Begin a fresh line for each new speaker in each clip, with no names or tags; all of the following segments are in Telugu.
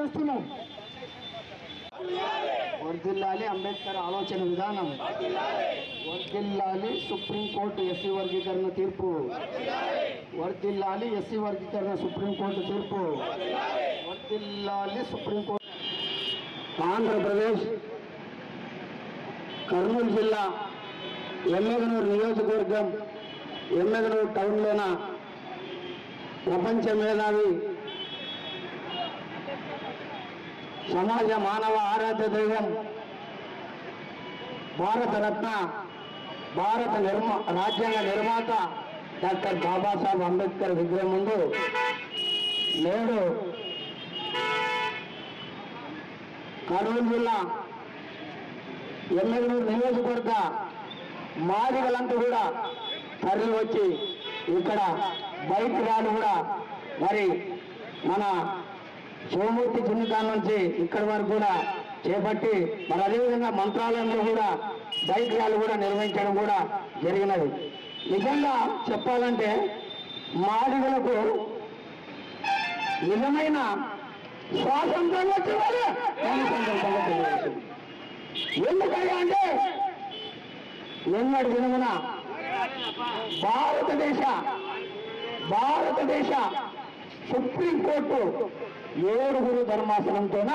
చేస్తున్నాం. వర్దిల్లాలి అంబేద్కర్ ఆలోచన విధానం. వర్దిల్లాలి సుప్రీంకోర్టు ఎస్సీ వర్గీకరణ తీర్పు. వర్దిల్లాలి ఎస్సీ వర్గీకరణ సుప్రీంకోర్టు తీర్పు. వర్దిల్లాలి సుప్రీంకోర్టు ఆంధ్రప్రదేశ్ కర్నూలు జిల్లా ఎమ్మెగనూరు నియోజకవర్గం ఎమ్మెగనూరు టౌన్లోన ప్రపంచ మేధావి సమాజ మానవ ఆరాధ్య దైవం. భారతరత్న భారత నిర్మా రాజ్యాంగ నిర్మాత డాక్టర్ బాబాసాహెబ్ అంబేద్కర్ విగ్రహం ముందు నేడు కర్నూలు జిల్లా ఎమ్మెల్యే నియోజకవర్గ మాదిగలంతా కూడా తరలి వచ్చి ఇక్కడ బైక్ ర్యాలీ కూడా మరి మన శివమూర్తి పుణ్యకాల నుంచి ఇక్కడ వరకు కూడా చేపట్టి మరి అదేవిధంగా మంత్రాలయంలో కూడా బైక్ కూడా నిర్వహించడం కూడా జరిగినది. నిజంగా చెప్పాలంటే మాదిగలకు నిజమైన స్వాతంత్రం వచ్చిందని సందర్భంగా ఎందుకయ్యా అంటే నిన్నటి దినమున భారతదేశ భారతదేశ సుప్రీంకోర్టు ఏడుగురు ధర్మాసనంతోన?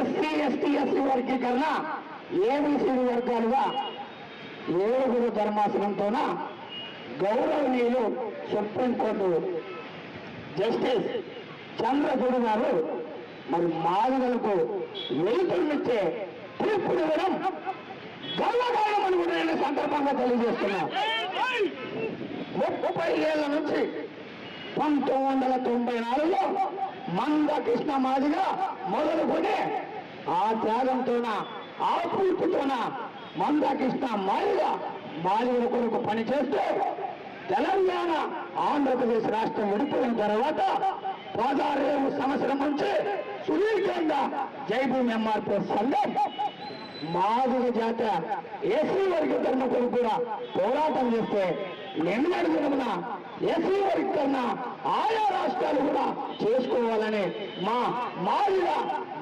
ఎస్సీ ఎస్టీ ఎస్సీ వర్గీకరణ ఏబిసిడి వర్గాలుగా ఏడుగురు ధర్మాసనంతోన? గౌరవనీయులు సుప్రీంకోర్టు జస్టిస్ చంద్రచూడ్ గారు మరి మాదిగలకు వెలుతురునిచ్చే తీర్పు ఇవ్వడం గర్వకారణమని కూడా నేను సందర్భంగా తెలియజేస్తున్నా. ముప్పై ఏళ్ళ నుంచి పంతొమ్మిది వందల తొంభై నాలుగులో మంద కృష్ణ మాదిగా మొదలుకొని ఆ త్యాగంతోన ఆ పూర్తితోన మంద కృష్ణ మాదిగా మాదిగల కొరకు పనిచేస్తూ తెలంగాణ ఆంధ్రప్రదేశ్ రాష్ట్రం విడిపోయిన తర్వాత పదహారేడు సంవత్సరం నుంచి సుదీర్ఘంగా జైభూమి ఎంఆర్పీ సంఘం మాదిగ జాత ఏసీ వర్గీకరణ కొరకు కూడా పోరాటం చేస్తే నిన్నటి దినమున వర్క్ కన్నా ఆయా రాష్ట్రాలు కూడా చేసుకోవాలని మా మాదిగ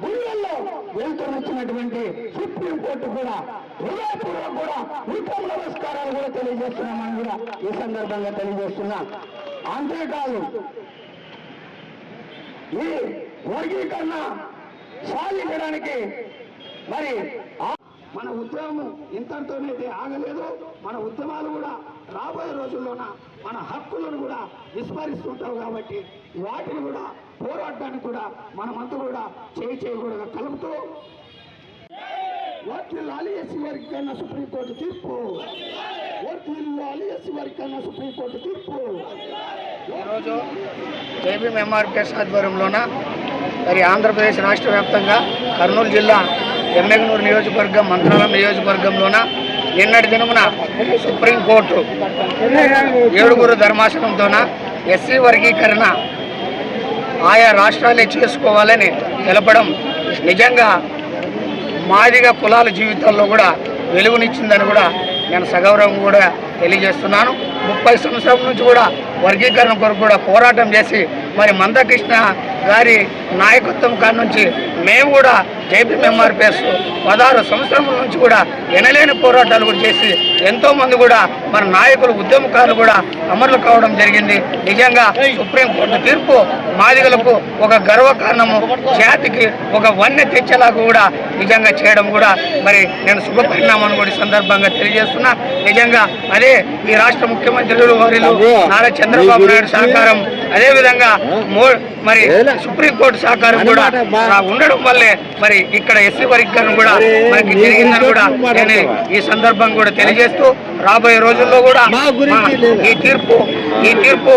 గుళ్ళల్లో వెళ్తున్నటువంటి సుప్రీంకోర్టు కూడా హృదయపూర్వకం కూడా ఉత్తమ నమస్కారాలు కూడా తెలియజేస్తున్నామని కూడా ఈ సందర్భంగా తెలియజేస్తున్నా. అంతేకాదు ఈ వర్గీకరణ సాధించడానికి మరి మన ఉద్యమం ఇంతటితోనైతే ఆగలేదు. మన ఉద్యమాలు కూడా రాబోయే రోజుల్లోన మన హక్కులను కూడా విస్మరిస్తుంటావు కాబట్టి వాటిని కూడా పోరాడడానికి కూడా మనమంతా కూడా చేయి చేయకూడదు. కలుపుతూ వర్తిల్లాలి ఎస్సీ కన్నా సుప్రీంకోర్టు తీర్పు. వర్తిల్లాలి ఎస్సీ కన్నా సుప్రీంకోర్టు తీర్పు.
ఈరోజు జేబీఎం ఎంఆర్పిఎస్ ఆధ్వర్యంలోన మరి ఆంధ్రప్రదేశ్ రాష్ట్ర వ్యాప్తంగా కర్నూలు జిల్లా ఎమ్మెగనూరు నియోజకవర్గం మంత్రాలయం నియోజకవర్గంలోన నిన్నటి దినమున సుప్రీంకోర్టు ఏడుగురు ధర్మాసనంతోన ఎస్సీ వర్గీకరణ ఆయా రాష్ట్రాలే చేసుకోవాలని తెలపడం నిజంగా మాదిగ కులాల జీవితాల్లో కూడా వెలుగునిచ్చిందని కూడా నేను సగౌరవం కూడా తెలియజేస్తున్నాను. ముప్పై సంవత్సరం నుంచి కూడా వర్గీకరణ కొరకు కూడా పోరాటం చేసి మరి మందకృష్ణ గారి నాయకత్వం కాడి నుంచి మేము కూడా జేపీ ఎంఆర్పిఎస్ పదహారు సంవత్సరముల నుంచి కూడా ఎనలేని పోరాటాలు కూడా చేసి ఎంతో మంది కూడా మన నాయకులు ఉద్యమకారులు కూడా అమరులు కావడం జరిగింది. నిజంగా సుప్రీంకోర్టు తీర్పు మాదిగలకు ఒక గర్వకారణము జాతికి ఒక వన్నె తెచ్చేలాగా కూడా నిజంగా చేయడం కూడా మరి నేను శుభపరిణామాన్ని కూడా ఈ సందర్భంగా తెలియజేస్తున్నా. నిజంగా అదే ఈ రాష్ట్ర ముఖ్యమంత్రులు వారిలో నారా చంద్రబాబు నాయుడు సహకారం అదే విధంగా మో- మరి సుప్రీంకోర్టు సహకారం కూడా ఉండడం వల్లే మరి ఇక్కడ ఎస్సీ వర్గీకరణ కూడా మనకి జరిగిందని కూడా నేను ఈ సందర్భం కూడా తెలియజేస్తూ
రాబోయే రోజుల్లో కూడా? ఈ తీర్పు ఈ తీర్పు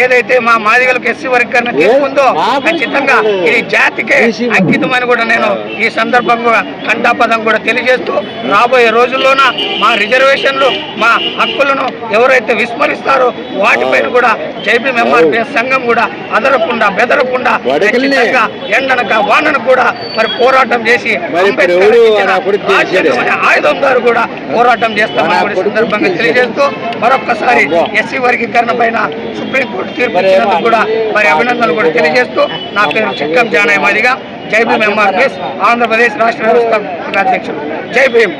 ఏదైతే మా మాదిగలకు ఎస్సీ వర్గీకరణ తీర్పు ఉందో ఖచ్చితంగా. ఇది జాతికే అంకితమని కూడా నేను ఈ సందర్భంగా కంఠాపదం కూడా తెలియజేస్తూ రాబోయే రోజుల్లోన మా రిజర్వేషన్లు మా హక్కులను ఎవరైతే విస్మరిస్తారో వాటిపైన కూడా జైపీ ఎంఆర్పిఎస్ సంఘం కూడా అదరకుండా బెదరకుండా. ఖచ్చితంగా ఎండనక వానను కూడా మరి పోరాటం చేసి ఆయుధం ద్వారా కూడా పోరాటం చేస్తామని కూడా సందర్భంగా. తెలియజేస్తూ మరొక్కసారి. ఎస్సీ వర్గీకరణ పైన సుప్రీంకోర్టు తీర్పు ఇచ్చినందుకు కూడా మరి అభినందనలు కూడా తెలియజేస్తూ నా పేరు చిక్కం జానయ్య మాదిగా జై భీమ్ ఎంఆర్పిఎస్ ఆంధ్రప్రదేశ్ రాష్ట్ర వ్యవస్థ అధ్యక్షుడు జై భీమ్